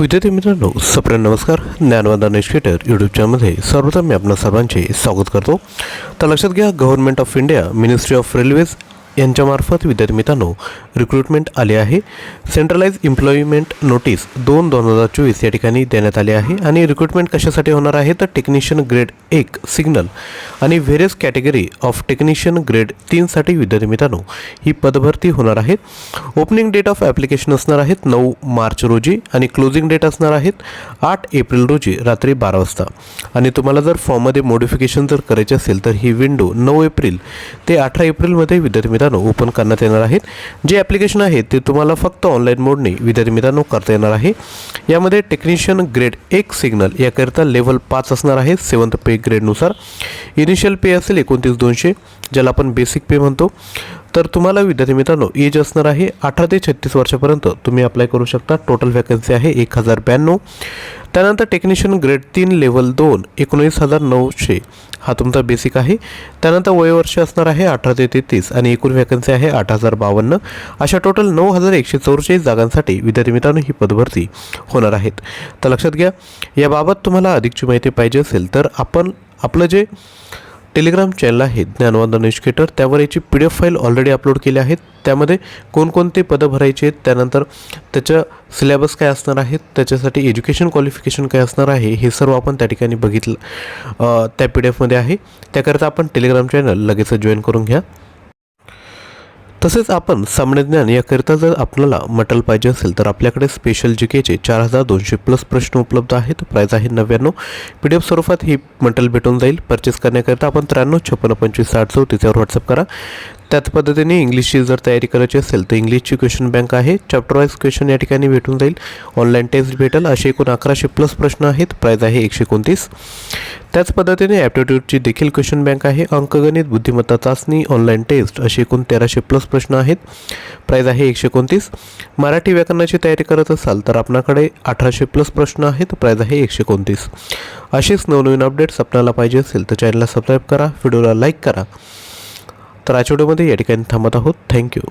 विद्यार्थी मित्रांनो सप्रेम नमस्कार. ज्ञानवादा एज्युकेटर यूट्यूब चॅनलमध्ये सर्वप्रथम मी आपणा सर्वांचे स्वागत करतो. तर लक्षात घ्या government of India ministry of railways यांच्यामार्फत विद्यार्थी मित्रांनो रिक्रुटमेंट आले आहे. सेंट्रलाइज एम्प्लॉयमेंट नोटीस दोन दोन हजार चोवीस या ठिकाणी देण्यात आले आहे. आणि रिक्रुटमेंट कशासाठी होणार आहे? तर टेक्निशियन ग्रेड एक सिग्नल आणि various category of technician grade तीनसाठी विद्यार्थी मित्रांनो ही पदभरती होणार आहे. ओपनिंग डेट ऑफ ॲप्लिकेशन असणार आहेत नऊ मार्च रोजी आणि क्लोजिंग डेट असणार आहेत आठ एप्रिल रोजी रात्री बारा वाजता. आणि तुम्हाला जर फॉर्ममध्ये मॉडिफिकेशन जर करायचे असेल तर ही विंडो नऊ एप्रिल ते अठरा एप्रिलमध्ये विद्यार्थी मित्रांनो ओपन करण्यात येणार आहेत. जे ॲप्लिकेशन आहे ते तुम्हाला फक्त ऑनलाईन मोडने विद्यार्थी मित्रांनो करता येणार आहे. यामध्ये टेक्निशियन ग्रेड एक सिग्नल याकरिता लेवल पाच असणार आहे सेवन्थ पे ग्रेडनुसार इनिशियल पे असेल एकोणतीस दोनशे ज्याला आपण बेसिक पे म्हणतो. तर तुम्हाला विद्यार्थी मित्रांनो एज असणार आहे अठरा ते छत्तीस वर्षापर्यंत. तुम्ही अप्लाय करू शकता. टोटल वॅकन्सी आहे एक हजार ब्याण्णव. त्यानंतर टेक्निशियन ग्रेड तीन लेवल दोन एकोणीस हजार नऊशे. हा तुमचा बेसिक आहे. त्यानंतर वयवर्ष असणार आहे अठरा ते तेहतीस आणि एकूण वॅकन्सी आहे आठ हजार बावन्न. अशा टोटल नऊ हजार एकशे चौवेचाळीस जागांसाठी विद्यार्थी मित्रांनो ही पदभरती होणार आहेत. तर लक्षात घ्या याबाबत तुम्हाला अधिकची माहिती पाहिजे असेल तर आपण आपलं जे टेलिग्राम चॅनल आहे ज्ञानवंदन एज्युकेटर त्यावर याची P D F file already upload केली आहेत. त्यामध्ये कोणकोणते पदं भरायचे आहेत त्यानंतर त्याचं सिलेबस काय असणार आहे त्याच्यासाठी एज्युकेशन क्वालिफिकेशन काय असणार आहे हे सर्व आपण त्या ठिकाणी बघितलं त्या पी डी एफमध्ये आहे. त्याकरता आपण टेलिग्राम चॅनल लगेच जॉईन करून घ्या. तसेच आपण सामान्य ज्ञान याकरिता जर आपल्याला मटल पाहिजे असेल तर आपल्याकडे स्पेशल जी केचे चार हजार दोनशे प्लस प्रश्न उपलब्ध आहेत. प्राईज आहे नव्याण्णव. पी डी एफ स्वरूपात ही मटल भेटून जाईल. परचेस करण्याकरिता आपण त्र्याण्णव छप्पन्न पंचवीस साठ चौतीस यावर व्हॉट्सअप करा. त्याच पद्धतीने इंग्लिशची जर तयारी करायची असेल तर इंग्लिशची क्वेश्चन बँक आहे. चॅप्टर वाईज क्वेश्चन या ठिकाणी भेटून जाईल. ऑनलाईन टेस्ट भेटेल. असे एकूण अकराशे प्लस प्रश्न आहेत. प्राईज आहे एकशे एकोणतीस. त्याच पद्धतीने ॲप्टिट्यूडची देखील क्वेश्चन बँक आहे. अंकगणित बुद्धिमत्ता चाचणी ऑनलाईन टेस्ट असे एकूण तेराशे प्लस प्रश्न आहेत. प्राईज आहे एकशे एकोणतीस. मराठी व्याकरणाची तयारी करत असाल तर आपणाकडे अठराशे प्लस प्रश्न आहेत. प्राईज आहे एकशे एकोणतीस. असेच नवनवीन अपडेट्स आपल्याला पाहिजे असेल तर चॅनलला सबस्क्राईब करा. व्हिडिओला लाईक करा. तर आजच्या व्हिडिओमध्ये या ठिकाणी थांबत आहोत. थँक्यू.